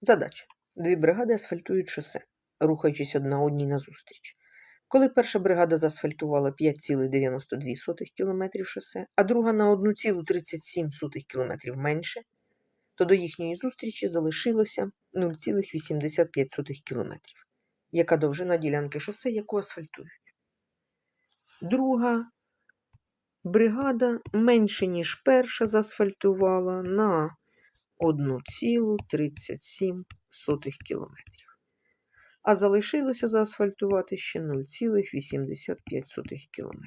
Задача. Дві бригади асфальтують шосе, рухаючись одна одній назустріч. Коли перша бригада заасфальтувала 5,92 км шосе, а друга на 1,37 км менше, то до їхньої зустрічі залишилося 0,85 км, яка довжина ділянки шосе, яку асфальтують. Друга бригада менше, ніж перша, заасфальтувала на 1,37 км. А залишилося заасфальтувати ще 0,85 км.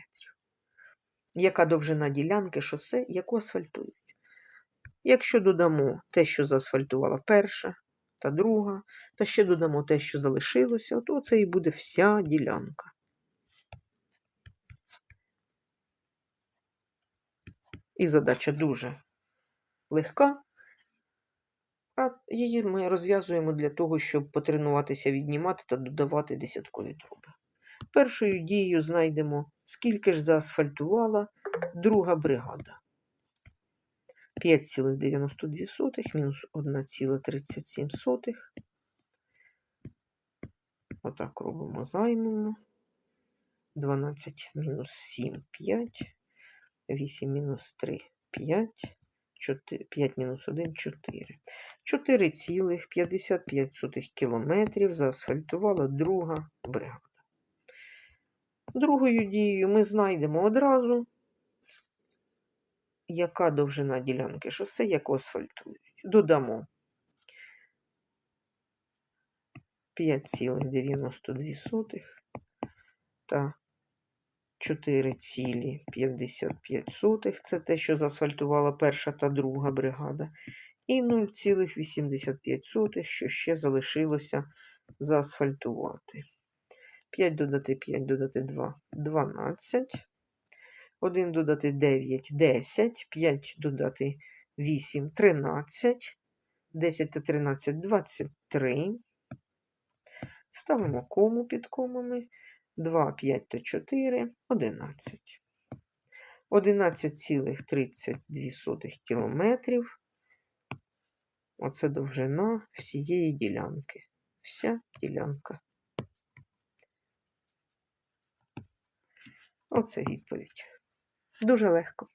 Яка довжина ділянки шосе, яку асфальтують? Якщо додамо те, що заасфальтувала перша та друга, та ще додамо те, що залишилося, то це і буде вся ділянка. І задача дуже легка, а її ми розв'язуємо для того, щоб потренуватися віднімати та додавати десяткові труби. Першою дією знайдемо, скільки ж заасфальтувала друга бригада. 5,92 мінус 1,37. Отак робимо займемо. 12 мінус 7 5. 8 мінус 3 5. 4, 5 мінус 1 4. 4,55 кілометрів заасфальтувала друга бригада. Другою дією ми знайдемо одразу, яка довжина ділянки шосе, яку асфальтують. Додамо 5,92 та 4,55. Це те, що заасфальтувала перша та друга бригада. І 0,85, що ще залишилося заасфальтувати. 5 додати 5 додати 2 12. 1 додати 9 10. 5 додати 8 13. 10 та 13 23. Ставимо кому під комами. 2, 5 та 4 11. 11,32 кілометрів. Оце довжина всієї ділянки. Вся ділянка. Оце відповідь. Дуже легко.